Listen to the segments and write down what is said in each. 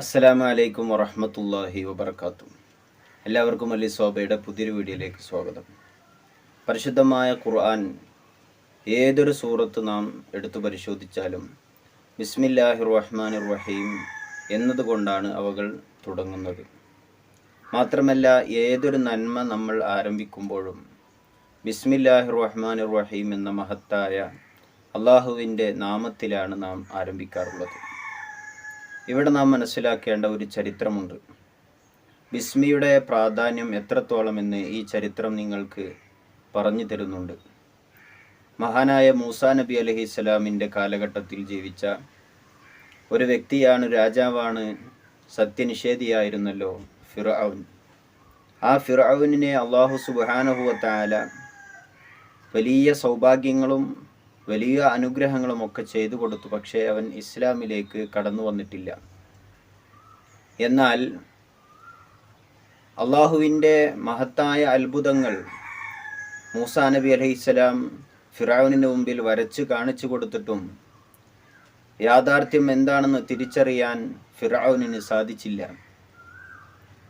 അസ്സലാമു അലൈക്കും വറഹമത്തല്ലാഹി വബർക്കാത്തു എല്ലാവർക്കും അലി സോബയുടെ പുതിയൊരു വീഡിയോയിലേക്ക് സ്വാഗതം. പരിശുദ്ധമായ ഖുർആൻ ഏതൊരു സൂറത്ത് നാം എടുത്തു പരിശോധിച്ചാലും ബിസ്മില്ലാഹി റഹ്മാൻ റഹീം എന്നതുകൊണ്ടാണ് അവകൾ തുടങ്ങുന്നത്. മാത്രമല്ല ഏതൊരു നന്മ നമ്മൾ ആരംഭിക്കുമ്പോഴും ബിസ്മില്ലാഹി റഹ്മാൻ റഹീം എന്ന മഹത്തായ അള്ളാഹുവിന്റെ നാമത്തിലാണ് നാം ആരംഭിക്കാറുള്ളത്. ഇവിടെ നാം മനസ്സിലാക്കേണ്ട ഒരു ചരിത്രമുണ്ട്. ബിസ്മിയുടെ പ്രാധാന്യം എത്രത്തോളമെന്ന് ഈ ചരിത്രം നിങ്ങൾക്ക് പറഞ്ഞു തരുന്നുണ്ട്. മഹാനായ മൂസാ നബി അലഹി ഇസ്ലാമിന്റെ കാലഘട്ടത്തിൽ ജീവിച്ച ഒരു വ്യക്തിയാണ് രാജാവാണ് സത്യനിഷേധിയായിരുന്നല്ലോ ഫിറൌൻ ആ ഫിറൌനിനെ അള്ളാഹു സുബാനഹുവത്തായ വലിയ സൗഭാഗ്യങ്ങളും വലിയ അനുഗ്രഹങ്ങളും ഒക്കെ ചെയ്തു കൊടുത്തു പക്ഷേ അവൻ ഇസ്ലാമിലേക്ക് കടന്നു വന്നിട്ടില്ല. എന്നാൽ അള്ളാഹുവിന്റെ മഹത്തായ അത്ഭുതങ്ങൾ മൂസാ നബി അലഹിസ്സലാം ഫിറാവിന് മുമ്പിൽ വരച്ച് കാണിച്ചു കൊടുത്തിട്ടും യാഥാർത്ഥ്യം എന്താണെന്ന് തിരിച്ചറിയാൻ ഫിറാവുനിന് സാധിച്ചില്ല.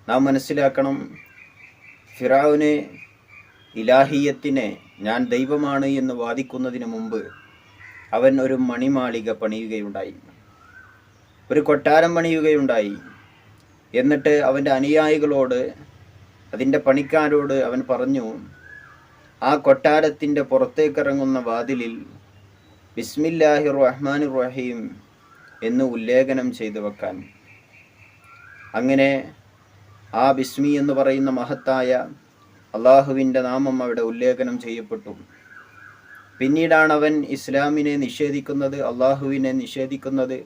നാം മനസ്സിലാക്കണം ഫിറാവുന് ഇലാഹിയത്തിനെ ഞാൻ ദൈവമാണ് എന്ന് വാദിക്കുന്നതിന് മുമ്പ് അവൻ ഒരു മണിമാളിക പണിയുകയുണ്ടായി. ഒരു കൊട്ടാരം പണിയുകയുണ്ടായി. എന്നിട്ട് അവന്റെ അനുയായികളോട് അതിന്റെ പണിക്കാരോട് അവൻ പറഞ്ഞു ആ കൊട്ടാരത്തിന്റെ പുറത്തേക്കിറങ്ങുന്ന വാതിലിൽ ബിസ്മില്ലാഹി റഹ്മാൻ റഹീം എന്ന് ഉല്ലേഖനം ചെയ്തു വെക്കാൻ. അങ്ങനെ ആ ബിസ്മി എന്ന് പറയുന്ന മഹത്തായ അള്ളാഹുവിന്റെ നാമം അവിടെ ഉല്ലേഖനം ചെയ്യപ്പെട്ടു. പിന്നീടാണ് അവൻ ഇസ്ലാമിനെ നിഷേധിക്കുന്നത് അള്ളാഹുവിനെ നിഷേധിക്കുന്നത്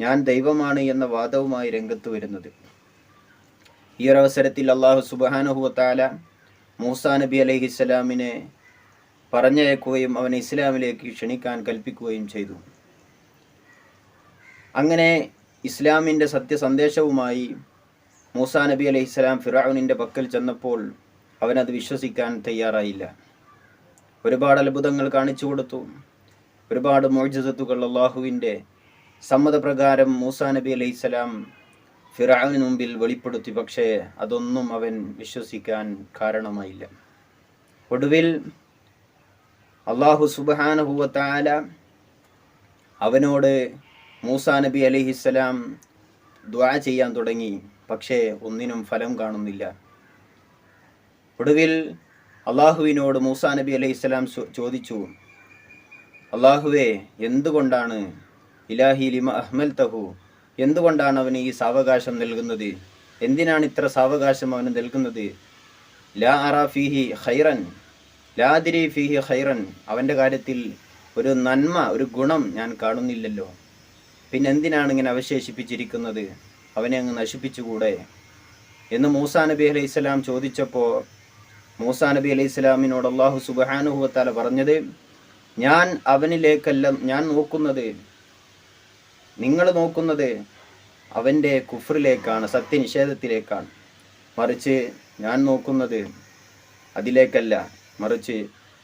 ഞാൻ ദൈവമാണ് എന്ന വാദവുമായി രംഗത്ത് വരുന്നത്. ഈ ഒരു അവസരത്തിൽ അള്ളാഹു സുബാനുഹുവത്താല മൂസാ നബി അലഹി ഇസ്ലാമിനെ പറഞ്ഞയക്കുകയും അവനെ ഇസ്ലാമിലേക്ക് ക്ഷണിക്കാൻ കൽപ്പിക്കുകയും ചെയ്തു. അങ്ങനെ ഇസ്ലാമിന്റെ സത്യസന്ദേശവുമായി മൂസാ നബി അലഹി ഇസ്ലാം ഫിറാവുനിന്റെ പക്കൽ ചെന്നപ്പോൾ അവനത് വിശ്വസിക്കാൻ തയ്യാറായില്ല. ഒരുപാട് അത്ഭുതങ്ങൾ കാണിച്ചു കൊടുത്തു. ഒരുപാട് മോചിതത്തുകൾ അള്ളാഹുവിന്റെ സമ്മതപ്രകാരം മൂസാ നബി അലൈഹി സ്വലാം ഫിറാവിന് മുമ്പിൽ വെളിപ്പെടുത്തി. പക്ഷേ അതൊന്നും അവൻ വിശ്വസിക്കാൻ കാരണമായില്ല. ഒടുവിൽ അള്ളാഹു സുബാനഹുവത്താല അവനോട് മൂസാ നബി അലിഹിസ്സലാം ദ്വാ ചെയ്യാൻ തുടങ്ങി. പക്ഷേ ഒന്നിനും ഫലം കാണുന്നില്ല. ഒടുവിൽ അള്ളാഹുവിനോട് മൂസാ നബി അലൈഹി ഇസ്ലാം ചോദിച്ചു അള്ളാഹുവേ എന്തുകൊണ്ടാണ് ഇലാഹി ലിമ അഹ്മൽ തഹു എന്തുകൊണ്ടാണ് അവന് ഈ സാവകാശം നൽകുന്നത്? എന്തിനാണ് ഇത്ര സാവകാശം അവന് നൽകുന്നത്? ലാ അറ ഫിഹി ഖൈറൻ ലാദിരി ഫിഹി ഖൈറൻ. അവന്റെ കാര്യത്തിൽ ഒരു നന്മ ഒരു ഗുണം ഞാൻ കാണുന്നില്ലല്ലോ. പിന്നെ എന്തിനാണ് ഇങ്ങനെ അവശേഷിപ്പിച്ചിരിക്കുന്നത്? അവനെ അങ്ങ് നശിപ്പിച്ചുകൂടെ? എന്ന് മൂസാ നബി അലൈഹി ഇസ്ലാം ചോദിച്ചപ്പോൾ മൂസാ നബി അലൈഹി സ്വലാമിനോട് അള്ളാഹു സുബാനുഹുവത്താല പറഞ്ഞത് ഞാൻ അവനിലേക്കല്ല ഞാൻ നോക്കുന്നത് നിങ്ങൾ നോക്കുന്നത് അവന്റെ കുഫറിലേക്കാണ് സത്യനിഷേധത്തിലേക്കാണ്. മറിച്ച് ഞാൻ നോക്കുന്നത് അതിലേക്കല്ല. മറിച്ച്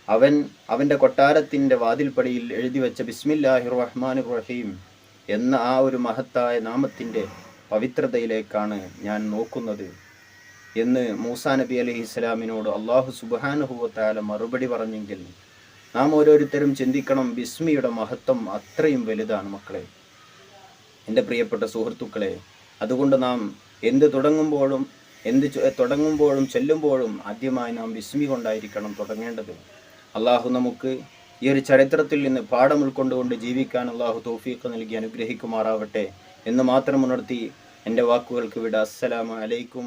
അവൻ അവന്റെ കൊട്ടാരത്തിന്റെ വാതിൽപ്പടിയിൽ എഴുതി വെച്ച ബിസ്മില്ലാഹി റഹ്മാൻ റഹീം എന്ന ആ ഒരു മഹത്തായ നാമത്തിന്റെ പവിത്രതയിലേക്കാണ് ഞാൻ നോക്കുന്നത്. എന്ന് മൂസാ നബി അലൈഹി ഇസ്ലാമിനോട് അള്ളാഹു സുബാനുഹുവത്താല മറുപടി പറഞ്ഞെങ്കിൽ നാം ഓരോരുത്തരും ചിന്തിക്കണം ബിസ്മിയുടെ മഹത്വം അത്രയും വലുതാണ് മക്കളെ. എന്റെ പ്രിയപ്പെട്ട സുഹൃത്തുക്കളെ അതുകൊണ്ട് നാം എന്ത് തുടങ്ങുമ്പോഴും എന്ത് തുടങ്ങുമ്പോഴും ചെല്ലുമ്പോഴും ആദ്യമായി നാം ബിസ്മി കൊണ്ടായിരിക്കണം തുടങ്ങേണ്ടത്. അള്ളാഹു നമുക്ക് ഈ ഒരു ചരിത്രത്തിൽ നിന്ന് പാഠം ഉൾക്കൊണ്ടുകൊണ്ട് ജീവിക്കാൻ അള്ളാഹു തോഫീക്ക് നൽകി അനുഗ്രഹിക്കുമാറാവട്ടെ എന്ന് മാത്രം ഉണർത്തി എന്റെ വാക്കുകൾക്ക് വിട. അസ്സലാമു അലൈക്കും